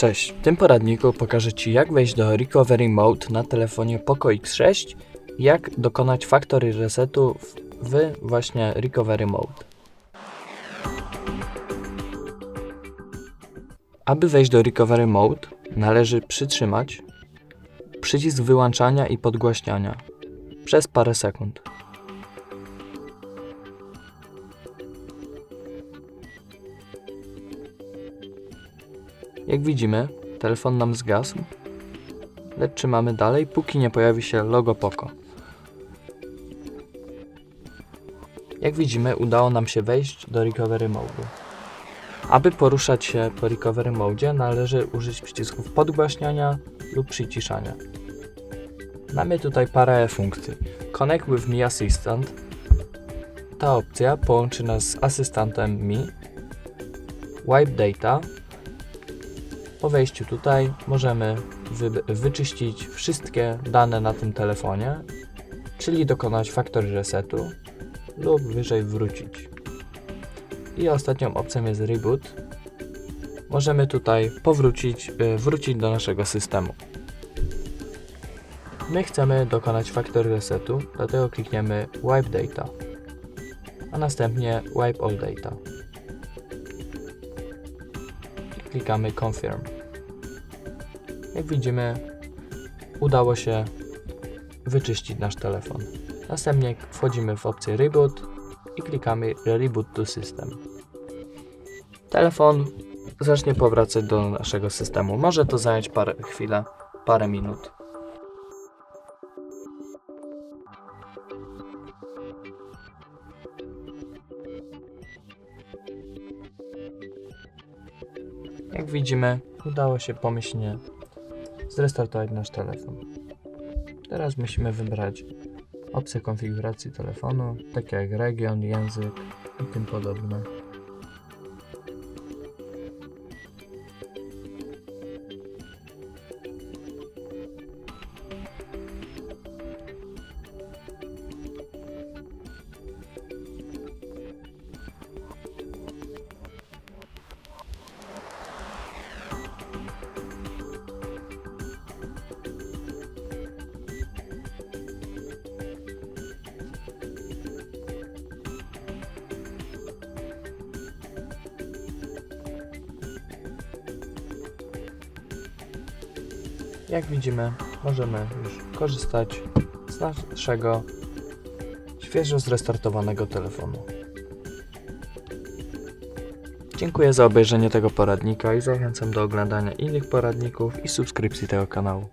Cześć, w tym poradniku pokażę Ci jak wejść do Recovery Mode na telefonie Poco X6 i jak dokonać factory resetu w właśnie Recovery Mode. Aby wejść do Recovery Mode należy przytrzymać przycisk wyłączania i podgłaśniania przez parę sekund. Jak widzimy, telefon nam zgasł, lecz trzymamy dalej, póki nie pojawi się logo Poco. Jak widzimy, udało nam się wejść do Recovery Mode. Aby poruszać się po Recovery Mode, należy użyć przycisków podgłaśniania lub przyciszania. Mamy tutaj parę funkcji. Connect with Me Assistant. Ta opcja połączy nas z asystentem Mi. Wipe Data. Po wejściu tutaj możemy wy- wyczyścić wszystkie dane na tym telefonie, czyli dokonać factory resetu lub wyżej wrócić. I ostatnią opcją jest reboot. Możemy tutaj powrócić, y, wrócić do naszego systemu. My chcemy dokonać factory resetu, dlatego klikniemy wipe data, a następnie wipe all data. Klikamy confirm. Jak widzimy, udało się wyczyścić nasz telefon. Następnie wchodzimy w opcję reboot i klikamy reboot to system. Telefon zacznie powracać do naszego systemu. Może to zająć parę chwilę, parę minut. Jak widzimy, udało się pomyślnie zrestartować nasz telefon. Teraz musimy wybrać opcje konfiguracji telefonu, takie jak region, język i tym podobne. Jak widzimy, możemy już korzystać z naszego świeżo zrestartowanego telefonu. Dziękuję za obejrzenie tego poradnika i zachęcam do oglądania innych poradników i subskrypcji tego kanału.